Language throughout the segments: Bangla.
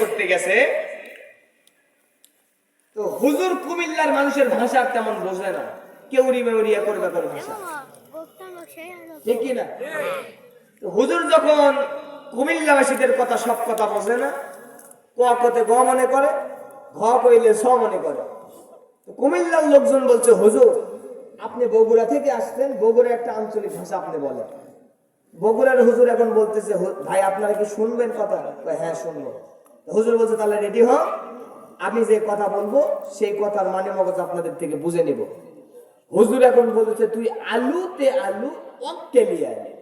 করতে গেছে, তো হুজুর কুমিল্লার মানুষের ভাষা তেমন বোঝে না। কেউরি মেউরিয়া করবে করে ভাষা। ঠিক হুজুর যখন কুমিল্লাবাসীদের কথা সব কথা বোঝে না, ক কতে গ মনে করে, ঘ কইলে স মনে করে। কুমিল্লার লোকজন বলছে, হুজুর, আপনি বগুড়া থেকে আসছেন বগুড়া একটা আঞ্চলিক ভাষা আপনি বলেন। বগুড়ার হুজুর এখন বলতেছে ভাই, আপনারা কি শুনবেন কথা? হ্যাঁ শুনব। হুজুর বলছে, তাহলে রেডি হ আমি যে কথা বলব, সেই কথার মানে মগজ আপনাদের থেকে বুঝে নিব। হুজুর এখন বলছে, তুই আলুতে আলু অকেলিয়ে আলি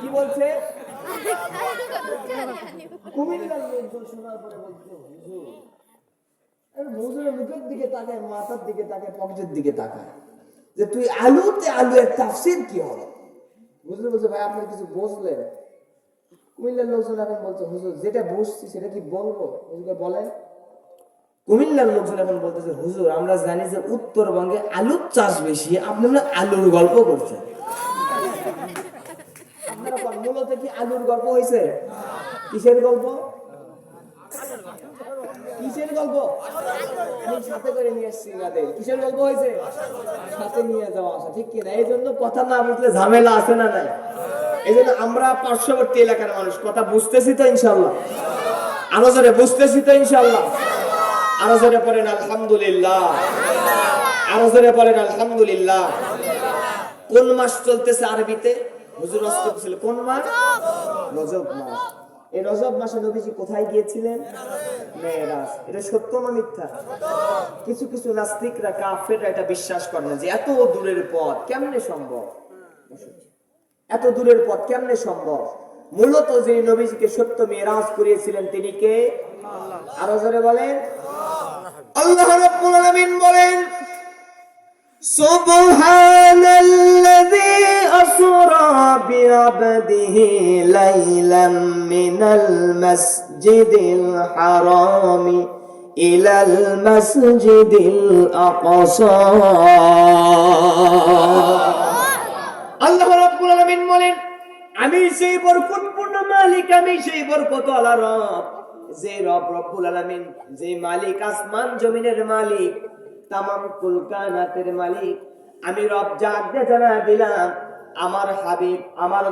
কি বলছে? কুমিল্লার বলছে, হুজুর হুজুরের মুখের দিকে তাকায়, মাথার দিকে তাকায়, পকেটের দিকে তাকায়। যে তুই আলুতে আলু এর তাফসির কি হবে? বুঝলে বলছে ভাই আপনি কিছু বুঝলেন কুমিল্লার লোকজন এখন বলছে, হুজুর, যেটা বুঝছি সেটা কি বলব? হুজুরকে বলেন। কুমিল্লার লোকজন এখন বলতেছে, হুজুর, আমরা জানি যে উত্তরবঙ্গে আলুর চাষ বেশি, আপনি মনে আলুর গল্প করছেন। আপনারা মূলত কি আলুর গল্প হয়েছে কিসের গল্প? কিসের গল্প? সাথে করে নিয়ে কিসের গল্প হয়েছে? সাথে নিয়ে যাওয়া আসা, ঠিক কিনা এই জন্য কথা না বুঝলে ঝামেলা আছে না নাই? এই জন্য আমরা পার্শ্ববর্তী এলাকার মানুষ, কথা বুঝতেছি তো ইনশাল্লাহ আরও জোরে বুঝতেছি তো ইনশাল্লাহ আরও জোরে পড়েন, আলহামদুলিল্লাহ। আরও জোরে পড়েন, আলহামদুলিল্লাহ। কোন মাস চলতেছে আরবিতে? হুজুর ওয়াজ করতেছিল কোন মাস? রজব মাস। এই রজব মাসে নবীজি কোথায় গিয়েছিলেন? এটা সত্য না মিথ্যা? কিছু কিছু নাস্তিকরা, কাফেররা এটা বিশ্বাস করে না যে এত দূরের পথ কেমনে সম্ভব? এত দূরের পথ কেমনে সম্ভব? মূলত যিনি নবীজিকে সত্য মেয়েরাজ করিয়েছিলেন, তিনি কে? আরও ধরে বলেন। আল্লাহ বলেন بعبده ليلا من المسجد الحرام إلى المسجد الأقصى আল্লাহ রাব্বুল আলামিন বলেন আমি সেই বরকতপূর্ণ মালিক আমি সেই বরকত আলা রব যে রব রব্বুল আলামিন যে মালিক আসমান জমিনের মালিক তামাম কুল কায়নাতের মালিক আমি রব জাগতে জানা দিলাম আমার হাবিব আমার